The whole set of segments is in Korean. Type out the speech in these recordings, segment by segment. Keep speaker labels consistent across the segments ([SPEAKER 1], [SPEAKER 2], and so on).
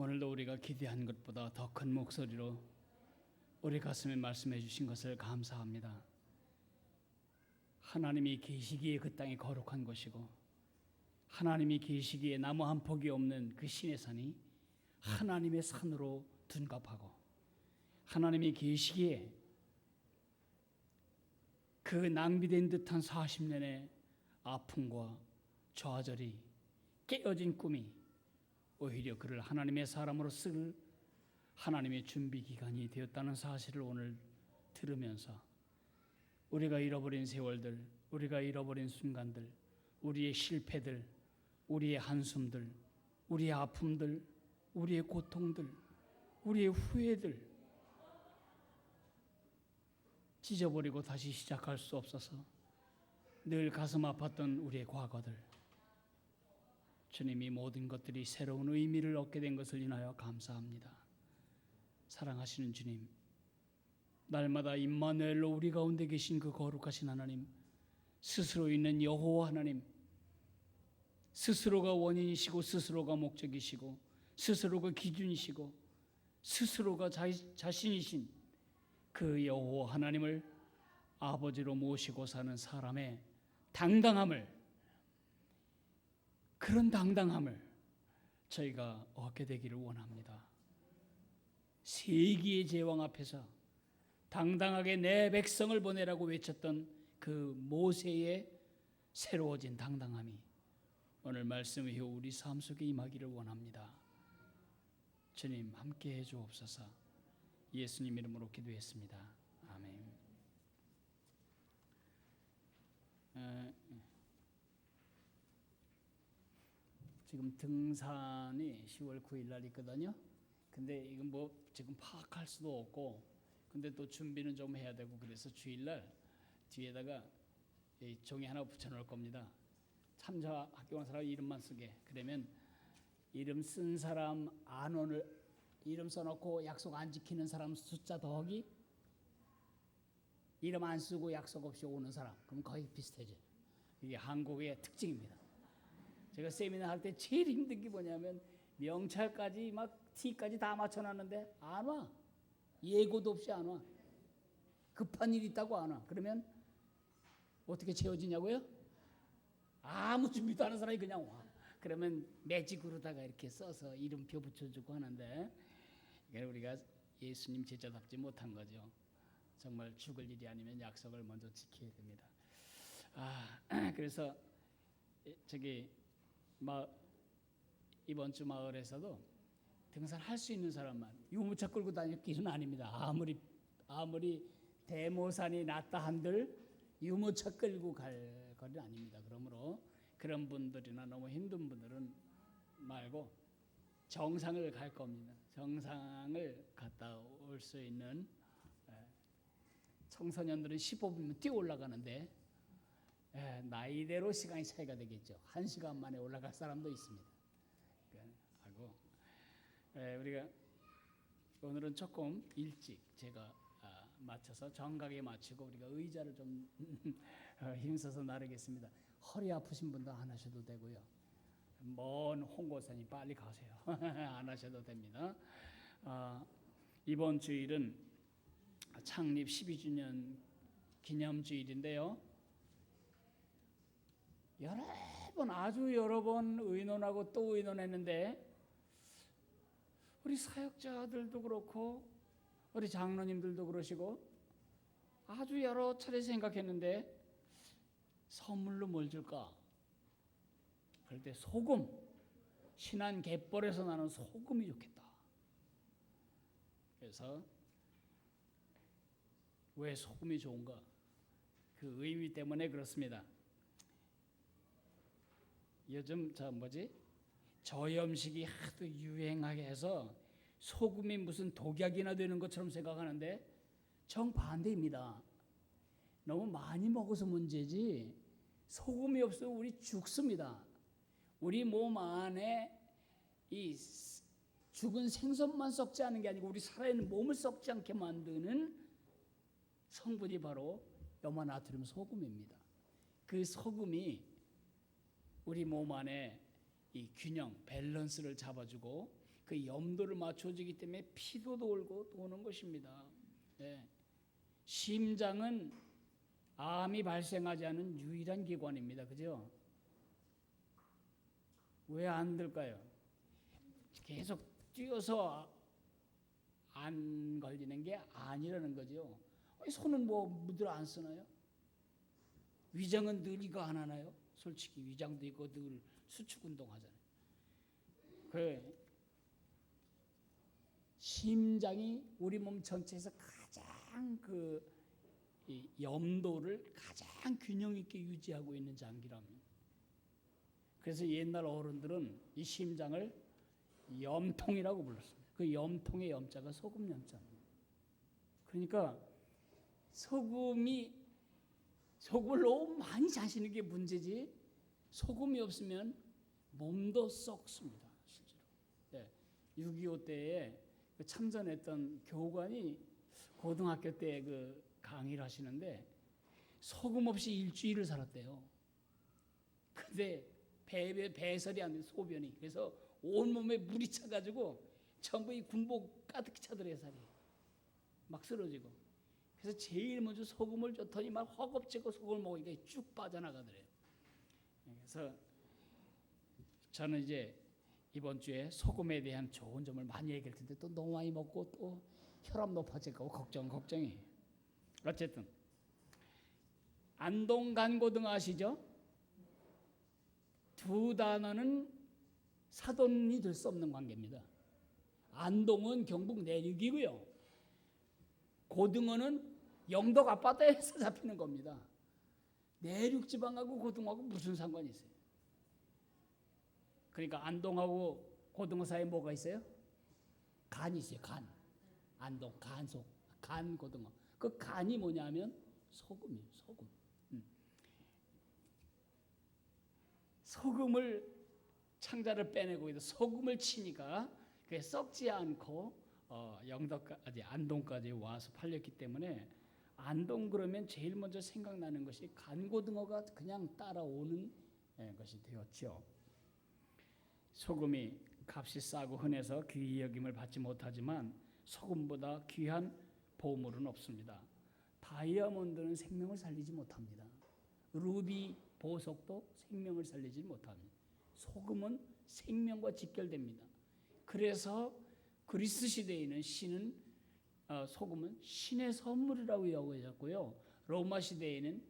[SPEAKER 1] 오늘도 우리가 기대한 것보다 더 큰 목소리로 우리 가슴에 말씀해 주신 것을 감사합니다. 하나님이 계시기에 그 땅이 거룩한 것이고 하나님이 계시기에 나무 한 폭이 없는 그 신의 산이 하나님의 산으로 둔갑하고 하나님이 계시기에 그 낭비된 듯한 40년의 아픔과 좌절이 깨어진 꿈이 오히려 그를 하나님의 사람으로 쓸 하나님의 준비 기간이 되었다는 사실을 오늘 들으면서 우리가 잃어버린 세월들, 우리가 잃어버린 순간들, 우리의 실패들, 우리의 한숨들, 우리의 아픔들, 우리의 고통들, 우리의 후회들 찢어버리고 다시 시작할 수 없어서 늘 가슴 아팠던 우리의 과거들 주님이 모든 것들이 새로운 의미를 얻게 된 것을 인하여 감사합니다. 사랑하시는 주님, 날마다 임마누엘로 우리 가운데 계신 그 거룩하신 하나님, 스스로 있는 여호와 하나님, 스스로가 원인이시고 스스로가 목적이시고 스스로가 기준이시고 스스로가 자, 자신이신 그 여호와 하나님을 아버지로 모시고 사는 사람의 당당함을 그런 당당함을 저희가 얻게 되기를 원합니다. 세기의 제왕 앞에서 당당하게 내 백성을 보내라고 외쳤던 그 모세의 새로워진 당당함이 오늘 말씀 이후 우리 삶 속에 임하기를 원합니다. 주님 함께 해 주옵소서. 예수님 이름으로 기도했습니다. 아멘. 에, 지금 등산이 10월 9일 날 있거든요. 근데 이건 뭐 지금 파악할 수도 없고 근데 또 준비는 좀 해야 되고 그래서 주일 날 뒤에다가 이 종이 하나 붙여 놓을 겁니다. 참자 학교 간 사람 이름만 쓰게. 그러면 이름 쓴 사람 안원을 이름 써놓고 약속 안 지키는 사람 숫자 더하기 이름 안 쓰고 약속 없이 오는 사람 그럼 거의 비슷해져. 이게 한국의 특징입니다. 제가 세미나 할 때 제일 힘든 게 뭐냐면 명찰까지 막 티까지 다 맞춰놨는데 안 와. 예고도 없이 안 와. 급한 일 있다고 안 와. 그러면 어떻게 채워지냐고요? 아무 준비도 안 한 사람이 그냥 와. 그러면 매직으로다가 이렇게 써서 이름표 붙여주고 하는데 이게 우리가 예수님 제자답지 못한 거죠. 정말 죽을 일이 아니면 약속을 먼저 지켜야 됩니다. 아 그래서 저기 마 이번 주 마을에서도 등산할 수 있는 사람만 유모차 끌고 다닐 길은 아닙니다. 아무리 아무리 대모산이 낫다 한들 유모차 끌고 갈 거리는 아닙니다. 그러므로 그런 분들이나 너무 힘든 분들은 말고 정상을 갈 겁니다. 정상을 갔다 올 수 있는 청소년들은 15분이면 뛰어 올라가는데 예, 나이대로 시간이 차이가 되겠죠. 한 시간 만에 올라갈 사람도 있습니다. 하고 예, 우리가 오늘은 조금 일찍 제가 아, 맞춰서 정각에 맞추고 우리가 의자를 좀 어, 힘써서 나르겠습니다. 허리 아프신 분도 안 하셔도 되고요. 먼 홍고사님 빨리 가세요. 안 하셔도 됩니다. 아, 이번 주일은 창립 12주년 기념 주일인데요. 여러 번 아주 여러 번 의논하고 또 의논했는데 우리 사역자들도 그렇고 우리 장로님들도 그러시고 아주 여러 차례 생각했는데 선물로 뭘 줄까? 그럴 때 소금 신한 갯벌에서 나는 소금이 좋겠다. 그래서 왜 소금이 좋은가? 그 의미 때문에 그렇습니다. 요즘 저 뭐지 저염식이 하도 유행하게 해서 소금이 무슨 독약이나 되는 것처럼 생각하는데 정 반대입니다. 너무 많이 먹어서 문제지 소금이 없으면 우리 죽습니다. 우리 몸 안에 이 죽은 생선만 썩지 않은 게 아니고 우리 살아있는 몸을 썩지 않게 만드는 성분이 바로 염화나트륨 소금입니다. 그 소금이 우리 몸 안에 이 균형, 밸런스를 잡아주고 그 염도를 맞춰주기 때문에 피도 돌고 도는 것입니다. 예. 심장은 암이 발생하지 않은 유일한 기관입니다. 그죠? 왜안 들까요? 계속 뛰어서 안 걸리는 게 아니라는 거죠. 손은 뭐 무들 안 쓰나요? 위장은 늘 이거 안 하나요? 솔직히 위장도 있고 늘 수축 운동 하잖아요. 그 심장이 우리 몸 전체에서 가장 그이 염도를 가장 균형 있게 유지하고 있는 장기랍니다. 그래서 옛날 어른들은 이 심장을 염통이라고 불렀습니다. 그 염통의 염자가 소금 염자입니다. 그러니까 소금이 소금을 너무 많이 자시는 게 문제지 소금이 없으면 몸도 썩습니다. 실제로. 네. 6.25 때에 그 참전했던 교관이 고등학교 때 그 강의를 하시는데 소금 없이 일주일을 살았대요. 근데 배, 배설이 안 돼, 소변이. 그래서 온몸에 물이 차가지고 전부 이 군복 가득히 차더래요, 살이. 막 쓰러지고. 그래서 제일 먼저 소금을 줬더니 막 허겁지겁 소금을 먹으니까 쭉 빠져나가더래요. 그래서 저는 이제 이번 주에 소금에 대한 좋은 점을 많이 얘기할 텐데 또 너무 많이 먹고 또 혈압 높아질까 봐 걱정 걱정이에요. 어쨌든 안동 간고등 아시죠? 두 단어는 사돈이 될 수 없는 관계입니다. 안동은 경북 내륙이고요. 고등어는 영덕 앞바다에서 잡히는 겁니다. 내륙 지방하고 고등어하고 무슨 상관이 있어요? 그러니까 안동하고 고등어 사이에 뭐가 있어요? 간이 있어요. 간. 안동 간속. 간 고등어. 그 간이 뭐냐면 소금이에요. 소금. 음. 소금을 창자를 빼내고 있는 소금을 치니까 그게 썩지 않고 어, 영덕까지 안동까지 와서 팔렸기 때문에 안동 그러면 제일 먼저 생각나는 것이 간고등어가 그냥 따라오는 예, 것이 되었죠. 소금이 값이 싸고 흔해서 귀히 여김을 받지 못하지만 소금보다 귀한 보물은 없습니다. 다이아몬드는 생명을 살리지 못합니다. 루비 보석도 생명을 살리지 못합니다. 소금은 생명과 직결됩니다. 그래서 그리스 시대에는 신은 어, 소금은 신의 선물이라고 여겨졌고요. 로마 시대에는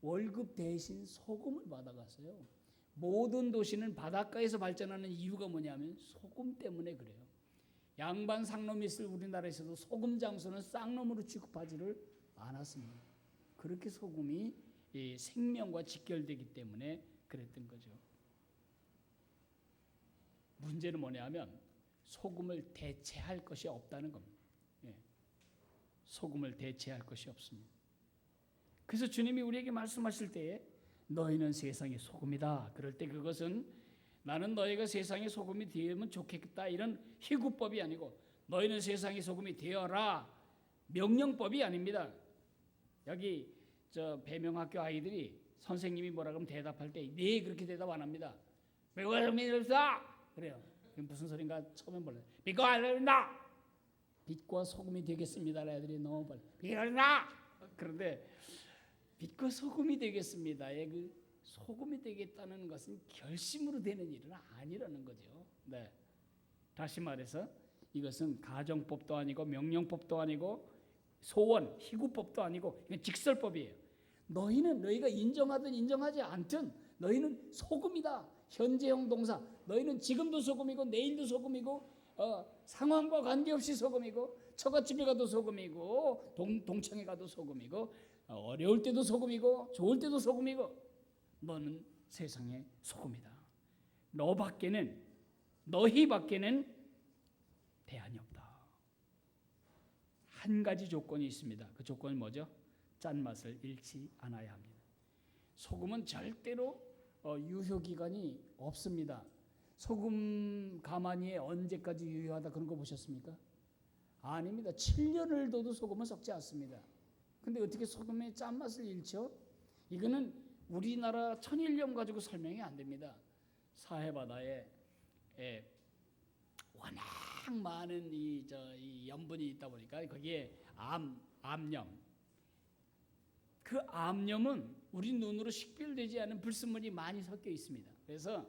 [SPEAKER 1] 월급 대신 소금을 받아갔어요. 모든 도시는 바닷가에서 발전하는 이유가 뭐냐면 소금 때문에 그래요. 양반 상놈이 있을 우리나라에서도 소금 장수는 쌍놈으로 취급하지를 않았습니다. 그렇게 소금이 이 생명과 직결되기 때문에 그랬던 거죠. 문제는 뭐냐면 소금을 대체할 것이 없다는 겁니다. 예. 소금을 대체할 것이 없습니다. 그래서 주님이 우리에게 말씀하실 때에 너희는 세상의 소금이다. 그럴 때 그것은 나는 너희가 세상의 소금이 되면 좋겠다 이런 희구법이 아니고 너희는 세상의 소금이 되어라 명령법이 아닙니다. 여기 저 배명학교 아이들이 선생님이 뭐라 그러면 대답할 때 네 그렇게 대답 안 합니다. 배우가 소금이었어 그래요. 무슨 소린가 처음에 몰라요. 빛과 알린다. 빛과 소금이 되겠습니다. 애들이 너무 빨리 알린다. 그런데 빛과 소금이 되겠습니다의 그 소금이 되겠다는 것은 결심으로 되는 일은 아니라는 거죠. 네. 다시 말해서 이것은 가정법도 아니고 명령법도 아니고 소원, 희구법도 아니고 이건 직설법이에요. 너희는 너희가 인정하든 인정하지 않든 너희는 소금이다. 현재형 동사. 너희는 지금도 소금이고 내일도 소금이고 어, 상황과 관계없이 소금이고 처갓집에 가도 소금이고 동, 동창회 가도 소금이고 어, 어려울 때도 소금이고 좋을 때도 소금이고 너는 세상의 소금이다. 너밖에는 너희밖에는 대안이 없다. 한 가지 조건이 있습니다. 그 조건은 뭐죠? 짠맛을 잃지 않아야 합니다. 소금은 절대로 어, 유효 기간이 없습니다. 소금 가마니에 언제까지 유효하다 그런 거 보셨습니까? 아닙니다. 7년을 둬도 소금은 썩지 않습니다. 근데 어떻게 소금의 짠맛을 잃죠? 이거는 우리나라 천일염 가지고 설명이 안 됩니다. 사해바다에 에, 워낙 많은 이 저 이 염분이 있다 보니까 거기에 암 암염 그 암염은 우리 눈으로 식별되지 않은 불순물이 많이 섞여 있습니다. 그래서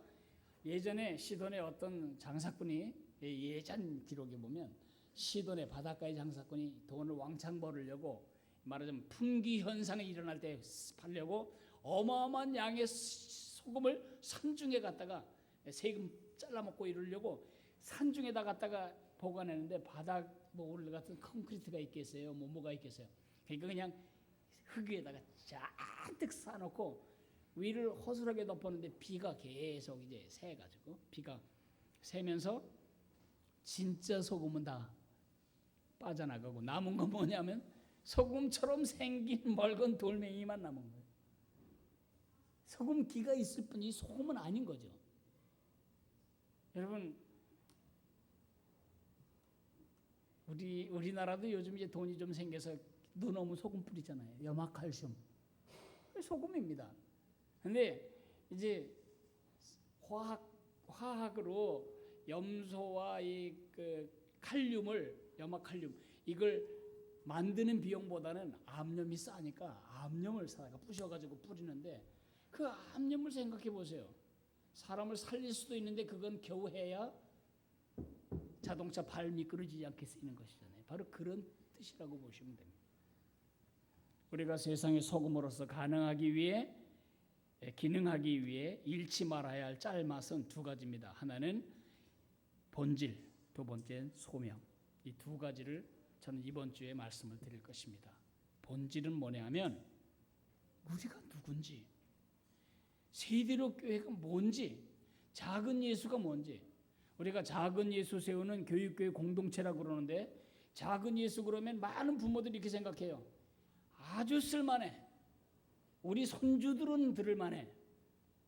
[SPEAKER 1] 예전에 시돈의 어떤 장사꾼이 예전 기록에 보면 시돈의 바닷가의 장사꾼이 돈을 왕창 벌으려고 말하자면 풍기 현상이 일어날 때 팔려고 어마어마한 양의 소금을 산중에 갖다가 세금 잘라먹고 이러려고 산중에다 갖다가 보관했는데 바닥 뭐 오를 같은 콘크리트가 있겠어요, 뭐 뭐가 있겠어요. 그러니까 그냥 흙 위에다가 잔뜩 쌓아놓고 위를 허술하게 덮었는데 비가 계속 이제 새가지고 비가 새면서 진짜 소금은 다 빠져나가고 남은 건 뭐냐면 소금처럼 생긴 멀건 돌멩이만 남은 거예요. 소금 기가 있을 뿐이 소금은 아닌 거죠. 여러분 우리 우리나라도 요즘 이제 돈이 좀 생겨서 눈 오면 소금 뿌리잖아요. 염화칼슘 소금입니다. 근데 이제 화학 화학으로 염소와 이 그 칼륨을 염화 칼륨 이걸 만드는 비용보다는 암염이 싸니까 암염을 사다가 부셔가지고 뿌리는데 그 암염을 생각해 보세요. 사람을 살릴 수도 있는데 그건 겨우 해야 자동차 발 미끄러지지 않게 쓰이는 것이잖아요. 바로 그런 뜻이라고 보시면 됩니다. 우리가 세상의 소금으로서 가능하기 위해 기능하기 위해 잃지 말아야 할 짤맛은 두 가지입니다. 하나는 본질, 두 번째는 소명. 이 두 가지를 저는 이번 주에 말씀을 드릴 것입니다. 본질은 뭐냐면 우리가 누군지, 세대로 교회가 뭔지, 작은 예수가 뭔지. 우리가 작은 예수 세우는 교육교회 공동체라고 그러는데 작은 예수 그러면 많은 부모들이 이렇게 생각해요. 아주 쓸만해. 우리 손주들은 들을 만해.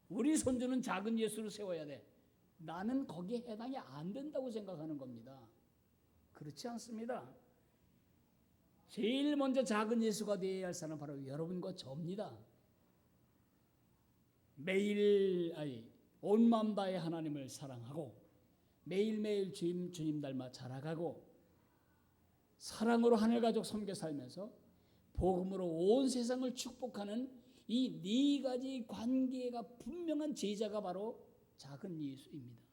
[SPEAKER 1] 우리 손주는 작은 예수를 세워야 돼. 나는 거기에 해당이 안 된다고 생각하는 겁니다. 그렇지 않습니다. 제일 먼저 작은 예수가 되어야 할 사람은 바로 여러분과 저입니다. 매일 아니 온 마음 다해 하나님을 사랑하고 매일매일 주님 주님 닮아 자라가고 사랑으로 하늘 가족 섬겨 살면서 복음으로 온 세상을 축복하는 이 네 가지 관계가 분명한 제자가 바로 작은 예수입니다.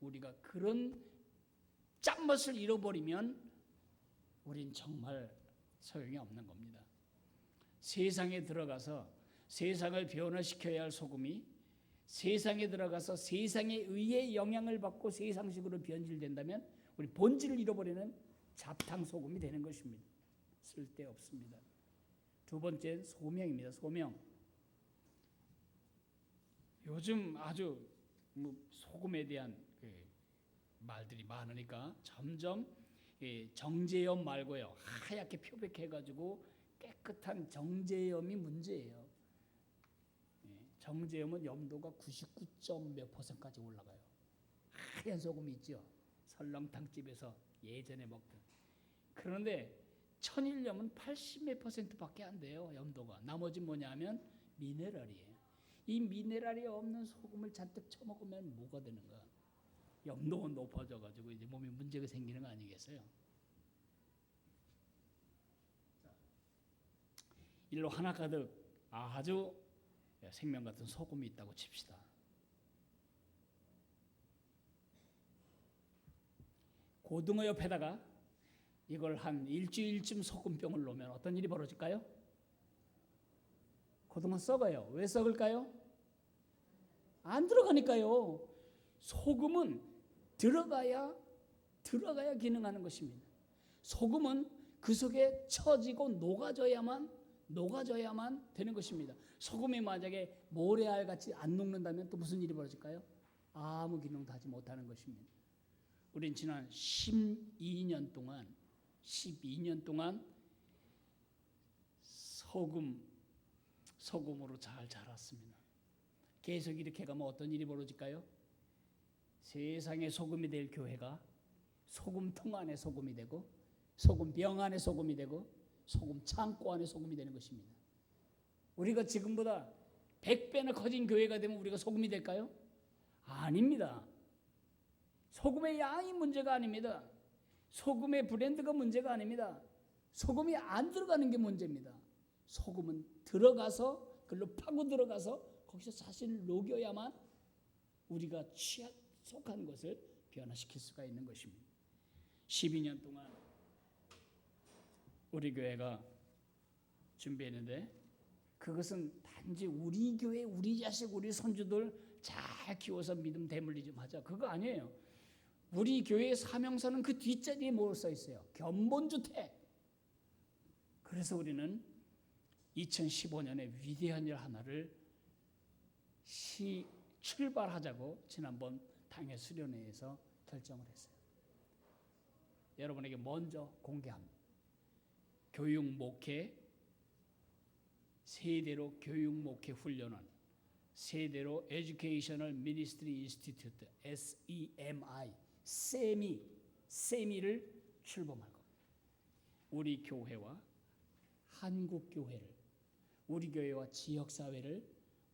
[SPEAKER 1] 우리가 그런 짠맛을 잃어버리면 우린 정말 소용이 없는 겁니다. 세상에 들어가서 세상을 변화시켜야 할 소금이 세상에 들어가서 세상에 의해 영향을 받고 세상식으로 변질된다면 우리 본질을 잃어버리는 잡탕 소금이 되는 것입니다. 쓸데 없습니다. 두 번째 소명입니다. 소명. 요즘 아주 뭐 소금에 대한 그 말들이 많으니까 점점 정제염 말고요 하얗게 표백해가지고 깨끗한 정제염이 문제예요. 정제염은 염도가 99몇 퍼센트까지 올라가요. 하얀 소금이 있죠. 설렁탕 집에서 예전에 먹던. 그런데 천일염은 80몇 퍼센트밖에 안 돼요. 염도가. 나머지 뭐냐면 미네랄이에요. 이 미네랄이 없는 소금을 잔뜩 쳐먹으면 뭐가 되는 가? 염도가 높아져가지고 이제 몸에 문제가 생기는 거 아니겠어요? 일로 하나 가득 아주 생명 같은 소금이 있다고 칩시다. 고등어 옆에다가 이걸 한 일주일쯤 소금병을 놓으면 어떤 일이 벌어질까요? 고등어 썩어요. 왜 썩을까요? 안 들어가니까요. 소금은 들어가야 들어가야 기능하는 것입니다. 소금은 그 속에 처지고 녹아져야만 녹아져야만 되는 것입니다. 소금이 만약에 모래알 같이 안 녹는다면 또 무슨 일이 벌어질까요? 아무 기능도 하지 못하는 것입니다. 우린 지난 12년 동안 12년 동안 소금 소금으로 잘 자랐습니다. 계속 이렇게 가면 어떤 일이 벌어질까요? 세상에 소금이 될 교회가 소금통 안에 소금이 되고 소금병 안에 소금이 되고 소금 창고 안에 소금이 되는 것입니다. 우리가 지금보다 100배나 커진 교회가 되면 우리가 소금이 될까요? 아닙니다. 소금의 양이 문제가 아닙니다. 소금의 브랜드가 문제가 아닙니다. 소금이 안 들어가는 게 문제입니다. 소금은 들어가서 그걸로 파고 들어가서 거기서 자신을 녹여야만 우리가 취하, 속한 것을 변화시킬 수가 있는 것입니다. 12년 동안 우리 교회가 준비했는데 그것은 단지 우리 교회, 우리 자식, 우리 손주들 잘 키워서 믿음 대물리 좀 하자. 그거 아니에요. 우리 교회의 사명서는 그 뒷자리에 뭐써 있어요? 견본주택. 그래서 우리는 2015년에 위대한 일 하나를 시 출발하자고 지난번 당회 수련회에서 결정을 했어요. 여러분에게 먼저 공개합니다. 교육 목회 세대로 교육 목회 훈련원 세대로 에듀케이셔널 미니스트리 인스티튜트 SEMI 세미 세미를 출범할 겁니다. 우리 교회와 한국 교회를 우리 교회와 지역 사회를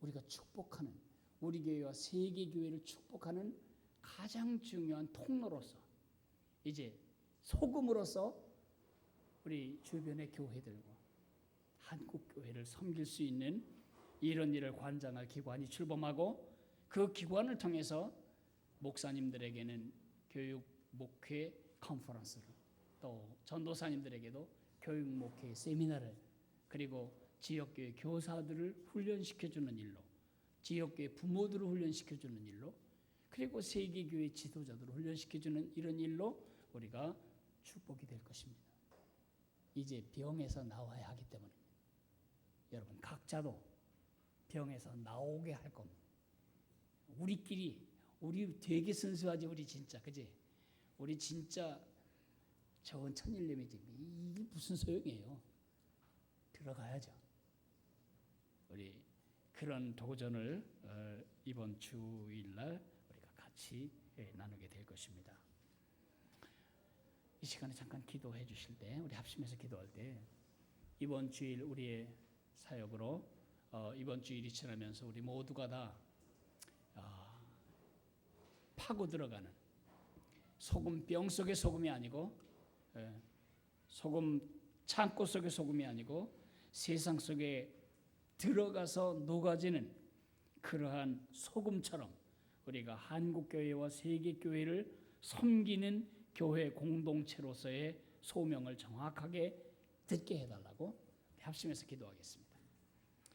[SPEAKER 1] 우리가 축복하는 우리 교회와 세계 교회를 축복하는 가장 중요한 통로로서 이제 소금으로서 우리 주변의 교회들과 한국 교회를 섬길 수 있는 이런 일을 관장할 기관이 출범하고 그 기관을 통해서 목사님들에게는 교육 목회 컨퍼런스를 또 전도사님들에게도 교육 목회 세미나를 그리고 지역교회 교사들을 훈련시켜 주는 일로 지역교회 부모들을 훈련시켜 주는 일로 그리고 세계교회 지도자들을 훈련시켜 주는 이런 일로 우리가 축복이 될 것입니다. 이제 병에서 나와야 하기 때문입니다. 여러분 각자도 병에서 나오게 할 겁니다. 우리끼리 우리 되게 순수하지 우리 진짜 그지? 우리 진짜 저건 천일님이지 이게 무슨 소용이에요? 들어가야죠. 우리 그런 도전을 어, 이번 주일날 우리가 같이 예, 나누게 될 것입니다. 이 시간에 잠깐 기도해 주실 때 우리 합심해서 기도할 때 이번 주일 우리의 사역으로 어, 이번 주일이 지나면서 우리 모두가 다 아, 파고 들어가는 소금 병 속의 소금이 아니고 예, 소금 창고 속의 소금이 아니고 세상 속에 들어가서 녹아지는 그러한 소금처럼 우리가 한국 교회와 세계 교회를 섬기는 교회 공동체로서의 소명을 정확하게 듣게 해달라고 합심해서 기도하겠습니다.